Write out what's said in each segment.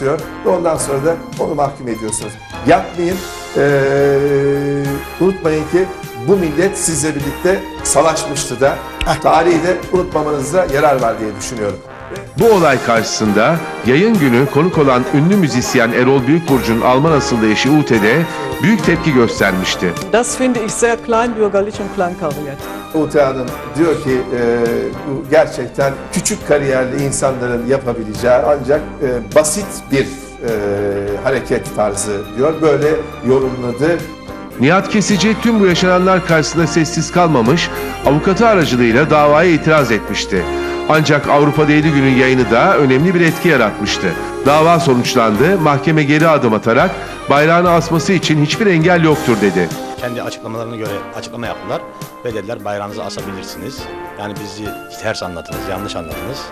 diyor ve ondan sonra da onu mahkum ediyorsunuz. Yapmayın. Ee, unutmayın ki bu millet sizle birlikte savaşmıştı da tarihi de unutmamanızda yarar var diye düşünüyorum. Bu olay karşısında yayın günü konuk olan ünlü müzisyen Erol Büyükburcu'nun Alman asıllı eşi Ute'de büyük tepki göstermişti. Das finde ich sehr kleinbürgerlich und kleinkariert. Ute Hanım diyor ki e, bu gerçekten küçük kariyerli insanların yapabileceği ancak e, basit bir e, hareket tarzı diyor. Böyle yorumladı. Nihat Kesici tüm bu yaşananlar karşısında sessiz kalmamış, avukatı aracılığıyla davaya itiraz etmişti. Ancak Avrupa'da 7 günün yayını da önemli bir etki yaratmıştı. Dava sonuçlandı, mahkeme geri adım atarak bayrağını asması için hiçbir engel yoktur dedi. kendi açıklamalarına göre açıklama yaptılar ve dediler bayrağınızı asabilirsiniz. Yani bizi ters anladınız, yanlış anladınız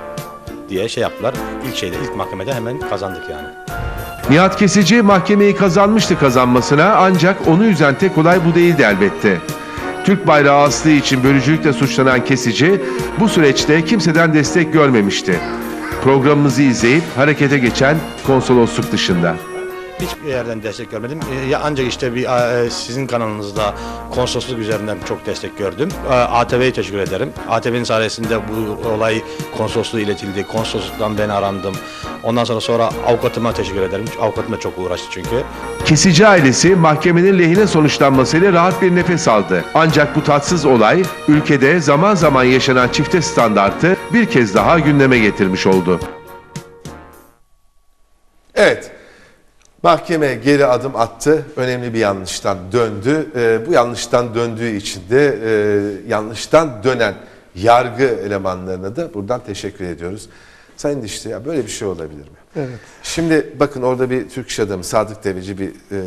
diye şey yaptılar. İlk şeyde, ilk mahkemede hemen kazandık yani. Nihat Kesici mahkemeyi kazanmıştı kazanmasına ancak onu üzen tek olay bu değildi elbette. Türk bayrağı astığı için bölücülükle suçlanan Kesici bu süreçte kimseden destek görmemişti. Programımızı izleyip harekete geçen konsolosluk dışında. Hiçbir yerden destek görmedim. Ee, Ya ancak işte bir e, sizin kanalınızda konsolosluk üzerinden çok destek gördüm. E, ATV'ye teşekkür ederim. ATV'nin sayesinde bu olay konsolosluğa iletildi. Konsolosluktan ben arandım. Ondan sonra sonra avukatıma teşekkür ederim. Avukatım da çok uğraştı çünkü. Kesici ailesi mahkemenin lehine sonuçlanmasıyla rahat bir nefes aldı. Ancak bu tatsız olay ülkede zaman zaman yaşanan çifte standartı bir kez daha gündeme getirmiş oldu. Evet. Mahkeme geri adım attı. Önemli bir yanlıştan döndü. Ee, bu yanlıştan döndüğü için de e, yanlıştan dönen yargı elemanlarına da buradan teşekkür ediyoruz. Sayın Dişli ya böyle bir şey olabilir mi? Evet. Şimdi bakın orada bir Türk iş adamı Sadık Deveci bir e,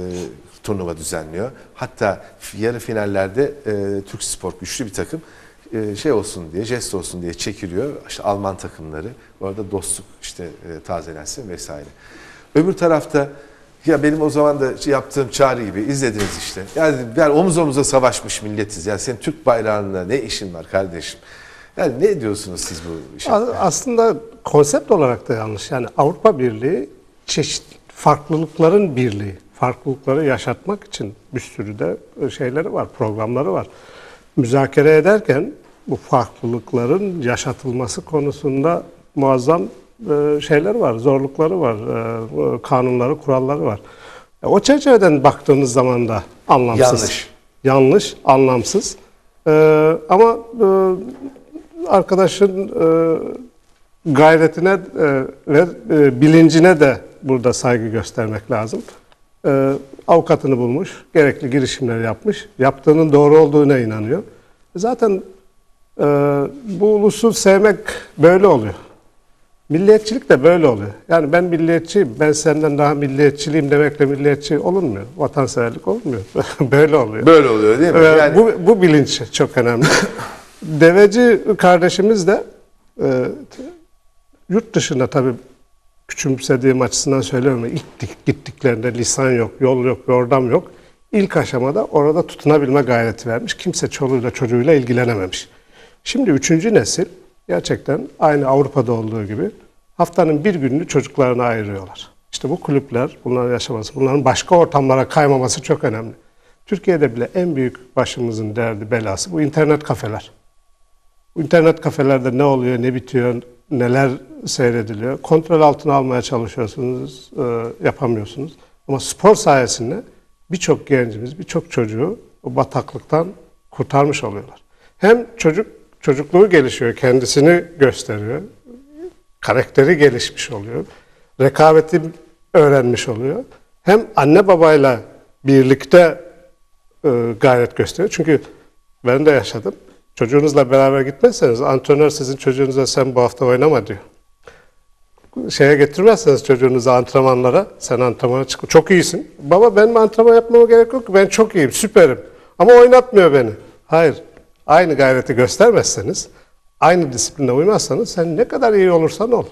turnuva düzenliyor. Hatta yarı finallerde e, Türk Spor güçlü bir takım e, şey olsun diye, jest olsun diye çekiliyor. İşte Alman takımları. Orada dostluk işte e, tazelensin vesaire. Öbür tarafta ya benim o zaman da yaptığım çağrı gibi izlediniz işte. Yani, yani omuz omuza savaşmış milletiz. Yani senin Türk bayrağında ne işin var kardeşim? Yani ne diyorsunuz siz bu işe? Aslında konsept olarak da yanlış. Yani Avrupa Birliği çeşit farklılıkların birliği. Farklılıkları yaşatmak için bir sürü de şeyleri var, programları var. Müzakere ederken bu farklılıkların yaşatılması konusunda muazzam e, şeyler var, zorlukları var, e, kanunları, kuralları var. E, O çerçeveden baktığımız zaman da anlamsız. Yanlış. Yanlış, anlamsız. E, ama e, arkadaşın e, gayretine e, ve e, bilincine de burada saygı göstermek lazım. E, avukatını bulmuş, gerekli girişimleri yapmış, yaptığının doğru olduğuna inanıyor. Zaten e, bu ulusu sevmek böyle oluyor. Milliyetçilik de böyle oluyor. Yani ben milliyetçiyim, ben senden daha milliyetçiliyim demekle milliyetçi olunmuyor. Vatanseverlik olmuyor. böyle oluyor. Böyle oluyor değil mi? Ee, Yani bu, bu bilinç çok önemli. Deveci kardeşimiz de e, yurt dışında tabii küçümsediğim açısından söylüyorum. İlk gittiklerinde lisan yok, yol yok, yordam yok. İlk aşamada orada tutunabilme gayreti vermiş. Kimse çoluğuyla çocuğuyla ilgilenememiş. Şimdi üçüncü nesil gerçekten aynı Avrupa'da olduğu gibi haftanın bir gününü çocuklarına ayırıyorlar. İşte bu kulüpler, bunların yaşaması, bunların başka ortamlara kaymaması çok önemli. Türkiye'de bile en büyük başımızın derdi, belası bu internet kafeler. Bu internet kafelerde ne oluyor, ne bitiyor, neler seyrediliyor. Kontrol altına almaya çalışıyorsunuz, e, yapamıyorsunuz. Ama spor sayesinde birçok gencimiz, birçok çocuğu o bataklıktan kurtarmış oluyorlar. Hem çocuk çocukluğu gelişiyor, kendisini gösteriyor. Karakteri gelişmiş oluyor. Rekabeti öğrenmiş oluyor. Hem anne babayla birlikte e, gayret gösteriyor. Çünkü ben de yaşadım. Çocuğunuzla beraber gitmezseniz antrenör sizin çocuğunuza sen bu hafta oynama diyor. Şeye getirmezseniz çocuğunuzu antrenmanlara, sen antrenmana çık. Çok iyisin. Baba benim antrenman yapmama gerek yok ki. Ben çok iyiyim, süperim. Ama oynatmıyor beni. Hayır. Aynı gayreti göstermezseniz, aynı disipline uymazsanız sen ne kadar iyi olursan ol.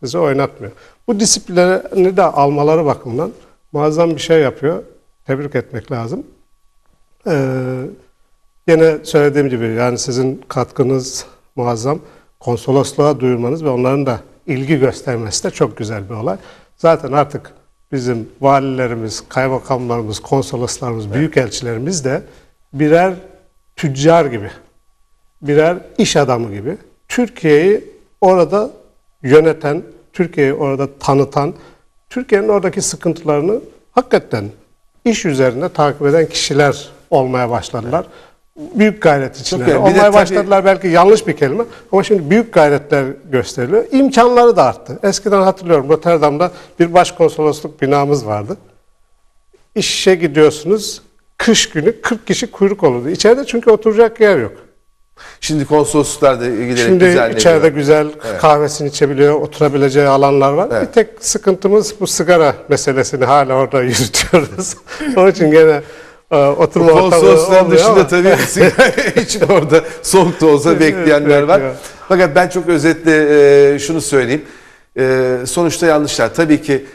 Sizi oynatmıyor. Bu disiplini de almaları bakımından muazzam bir şey yapıyor. Tebrik etmek lazım. Ee, Yine söylediğim gibi yani sizin katkınız muazzam. Konsolosluğa duyurmanız ve onların da ilgi göstermesi de çok güzel bir olay. Zaten artık bizim valilerimiz, kaymakamlarımız, konsoloslarımız, büyükelçilerimiz de birer tüccar gibi, birer iş adamı gibi Türkiye'yi orada yöneten, Türkiye'yi orada tanıtan, Türkiye'nin oradaki sıkıntılarını hakikaten iş üzerinde takip eden kişiler olmaya başladılar. Büyük gayret içinde. de Olmaya tabii- başladılar belki yanlış bir kelime ama şimdi büyük gayretler gösteriliyor. İmkanları da arttı. Eskiden hatırlıyorum Rotterdam'da bir başkonsolosluk binamız vardı. İşe gidiyorsunuz kış günü 40 kişi kuyruk olurdu. İçeride çünkü oturacak yer yok. Şimdi konsolosluklar da giderek Şimdi içeride güzel kahvesini içebiliyor, oturabileceği alanlar var. Evet. Bir tek sıkıntımız bu sigara meselesini hala orada yürütüyoruz. Onun için gene e, oturma olmuyor dışında ama- tabii sigara için orada soğuk da olsa bekleyenler var. Fakat ben çok özetle e, şunu söyleyeyim. E, sonuçta yanlışlar. Tabii ki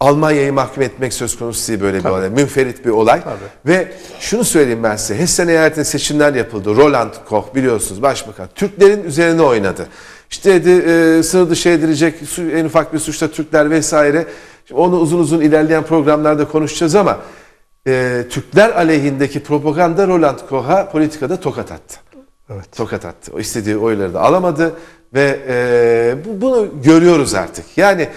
Almanya'yı mahkum etmek söz konusu değil böyle bir olay. Münferit bir olay. Ve şunu söyleyeyim ben size. Hessen eyaletinde seçimler yapıldı. Roland Koch biliyorsunuz başbakan. Türklerin üzerine oynadı. İşte dedi e, sınır dışı edilecek en ufak bir suçta Türkler vesaire. Şimdi onu uzun uzun ilerleyen programlarda konuşacağız ama e, Türkler aleyhindeki propaganda Roland Koch'a politikada tokat attı. Evet. Tokat attı. O istediği oyları da alamadı ve e, bu- bunu görüyoruz artık. Yani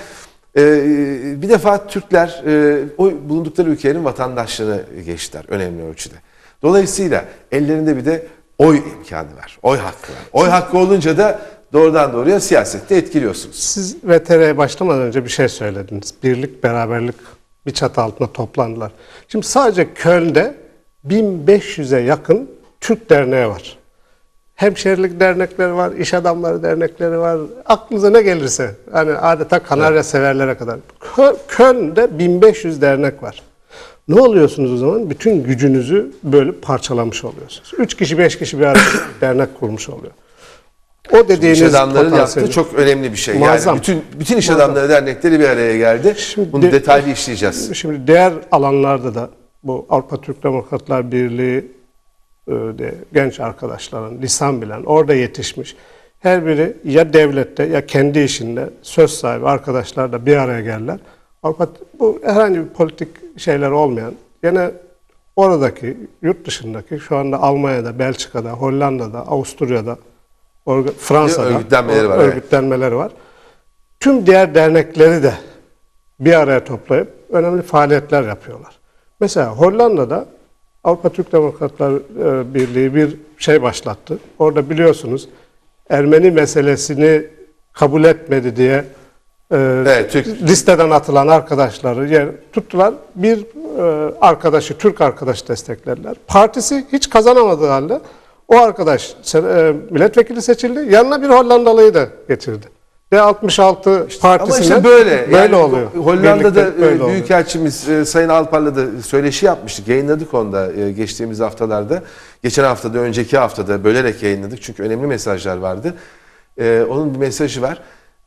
e, bir defa Türkler e, oy bulundukları ülkenin vatandaşlığını geçtiler önemli ölçüde. Dolayısıyla ellerinde bir de oy imkanı var. Oy hakkı var. Oy hakkı olunca da doğrudan doğruya siyasette etkiliyorsunuz. Siz VTR'ye başlamadan önce bir şey söylediniz. Birlik, beraberlik bir çatı altında toplandılar. Şimdi sadece Köln'de 1500'e yakın Türk derneği var. Hemşerilik dernekleri var, iş adamları dernekleri var. Aklınıza ne gelirse. Hani adeta Kanarya severlere kadar. Kö- Köln'de 1500 dernek var. Ne oluyorsunuz o zaman? Bütün gücünüzü böyle parçalamış oluyorsunuz. Üç kişi, beş kişi bir arada dernek kurmuş oluyor. O dediğiniz İş adamların yaptığı çok önemli bir şey. Muazzam. Yani bütün bütün iş adamları dernekleri bir araya geldi. Şimdi Bunu de- detaylı işleyeceğiz. Şimdi diğer alanlarda da bu Avrupa Türk Demokratlar Birliği de genç arkadaşların lisan bilen orada yetişmiş. Her biri ya devlette ya kendi işinde söz sahibi arkadaşlar da bir araya gelirler. Avrupa bu herhangi bir politik şeyler olmayan yine oradaki yurt dışındaki şu anda Almanya'da, Belçika'da, Hollanda'da, Avusturya'da, Fransa'da Örgütlenmeleri var, örgütlenmeleri var. Tüm diğer dernekleri de bir araya toplayıp önemli faaliyetler yapıyorlar. Mesela Hollanda'da Avrupa Türk Demokratlar e, Birliği bir şey başlattı. Orada biliyorsunuz Ermeni meselesini kabul etmedi diye e, Evet, Türk- listeden atılan arkadaşları yer tuttular. Bir e, arkadaşı, Türk arkadaş desteklediler. Partisi hiç kazanamadığı halde o arkadaş milletvekili seçildi. Yanına bir Hollandalıyı da getirdi. Ve 66 partisinden Ama işte böyle. böyle yani oluyor. Hollanda'da böyle e, oluyor. Büyükelçimiz e, Sayın Alpar'la da söyleşi yapmıştık. Yayınladık onu da e, geçtiğimiz haftalarda. Geçen haftada, önceki haftada bölerek yayınladık. Çünkü önemli mesajlar vardı. Onun bir mesajı var.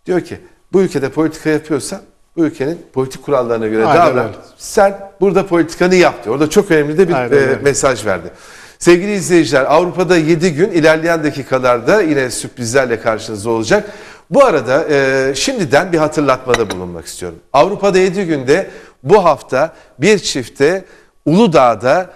Diyor ki bu ülkede politika yapıyorsan bu ülkenin politik kurallarına göre Aynen davran. öyle. Sen burada politikanı yap diyor. Orada çok önemli de bir Aynen e, mesaj verdi. Sevgili izleyiciler Avrupa'da 7 gün ilerleyen dakikalarda yine sürprizlerle karşınızda olacak. Bu arada e, şimdiden bir hatırlatmada bulunmak istiyorum. Avrupa'da 7 günde bu hafta bir çifte Uludağ'da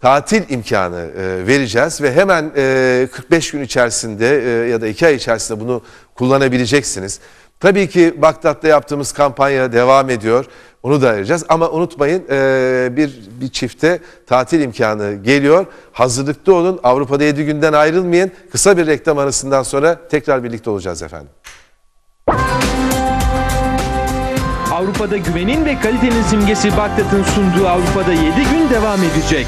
tatil imkanı e, vereceğiz ve hemen e, 45 gün içerisinde e, ya da 2 ay içerisinde bunu kullanabileceksiniz. Tabii ki Bagdat'ta yaptığımız kampanya devam ediyor. Onu da ayıracağız ama unutmayın e, bir bir çifte tatil imkanı geliyor. Hazırlıklı olun. Avrupa'da 7 günden ayrılmayın. Kısa bir reklam arasından sonra tekrar birlikte olacağız efendim. Avrupa'da güvenin ve kalitenin simgesi Bagdat'ın sunduğu Avrupa'da 7 gün devam edecek.